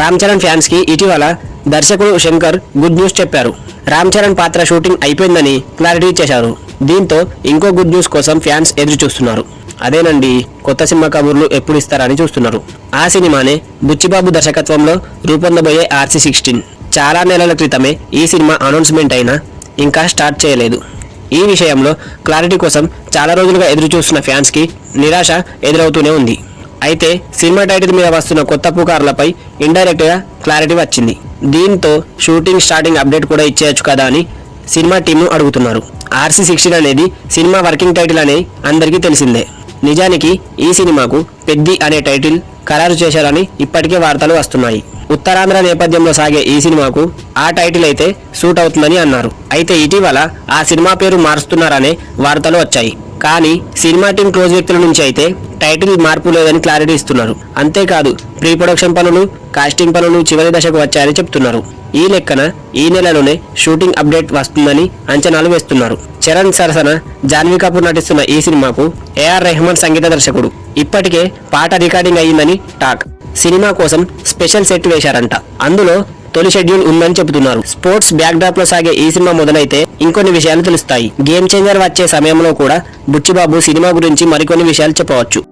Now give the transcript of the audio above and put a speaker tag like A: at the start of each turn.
A: రామ్ చరణ్ ఫ్యాన్స్కి ఇటీవల దర్శకుడు శంకర్ గుడ్ న్యూస్ చెప్పారు. రామ్ చరణ్ పాత్ర షూటింగ్ అయిపోయిందని క్లారిటీ ఇచ్చేశారు దీంతో ఇంకో గుడ్ న్యూస్ కోసం ఫ్యాన్స్ ఎదురు చూస్తున్నారు. అదేనండి కొత్త సినిమా కబుర్లు ఎప్పుడు ఇస్తారని చూస్తున్నారు. ఆ సినిమానే బుచ్చిబాబు దర్శకత్వంలో రూపొందబోయే ఆర్సీ సిక్స్టీన్. చాలా నెలల క్రితమే ఈ సినిమా అనౌన్స్మెంట్ అయినా ఇంకా స్టార్ట్ చేయలేదు. ఈ విషయంలో క్లారిటీ కోసం చాలా రోజులుగా ఎదురు చూస్తున్న ఫ్యాన్స్కి నిరాశ ఎదురవుతూనే ఉంది. అయితే సినిమా టైటిల్ మీద వస్తున్న కొత్త పుకార్లపై ఇండైరెక్ట్గా క్లారిటీ వచ్చింది. దీంతో షూటింగ్ స్టార్టింగ్ అప్డేట్ కూడా ఇచ్చేయచ్చు కదా అని సినిమా టీమ్ను అడుగుతున్నారు. ఆర్సీ సిక్స్టీన్ అనేది సినిమా వర్కింగ్ టైటిల్ అనే అందరికీ తెలిసిందే. నిజానికి ఈ సినిమాకు పెద్ది అనే టైటిల్ ఖరారు చేశారని ఇప్పటికే వార్తలు వస్తున్నాయి. ఉత్తరాంధ్ర నేపథ్యంలో సాగే ఈ సినిమాకు ఆ టైటిల్ అయితే సూట్ అవుతుందని అన్నారు. అయితే ఇటీవల ఆ సినిమా పేరు మారుస్తున్నారనే వార్తలు వచ్చాయి. కానీ సినిమా టీం క్లోజ్ వ్యక్తుల నుంచి అయితే టైటిల్ మార్పు లేదని క్లారిటీ ఇస్తున్నారు. అంతేకాదు ప్రీ ప్రొడక్షన్ పనులు కాస్టింగ్ పనులు చివరి దశకు వచ్చాయని చెప్తున్నారు. ఈ లెక్కన ఈ నెలలోనే షూటింగ్ అప్డేట్ వస్తుందని అంచనాలు వేస్తున్నారు. చరణ్ సరసన జాన్వీ కపూర్ నటిస్తున్న ఈ సినిమాకు ఏఆర్ రెహమాన్ సంగీత దర్శకుడు. ఇప్పటికే పాట రికార్డింగ్ అయ్యిందని టాక్. సినిమా కోసం స్పెషల్ సెట్ వేశారంట. అందులో తొలి షెడ్యూల్ ఉందని చెబుతున్నారు. స్పోర్ట్స్ బ్యాక్ డ్రాప్లో సాగే ఈ సినిమా మొదలైతే ఇంకొన్ని విషయాలు తెలుస్తాయి. గేమ్ చేంజర్ వచ్చే సమయంలో కూడా బుచ్చిబాబు సినిమా గురించి మరికొన్ని విషయాలు చెప్పవచ్చు.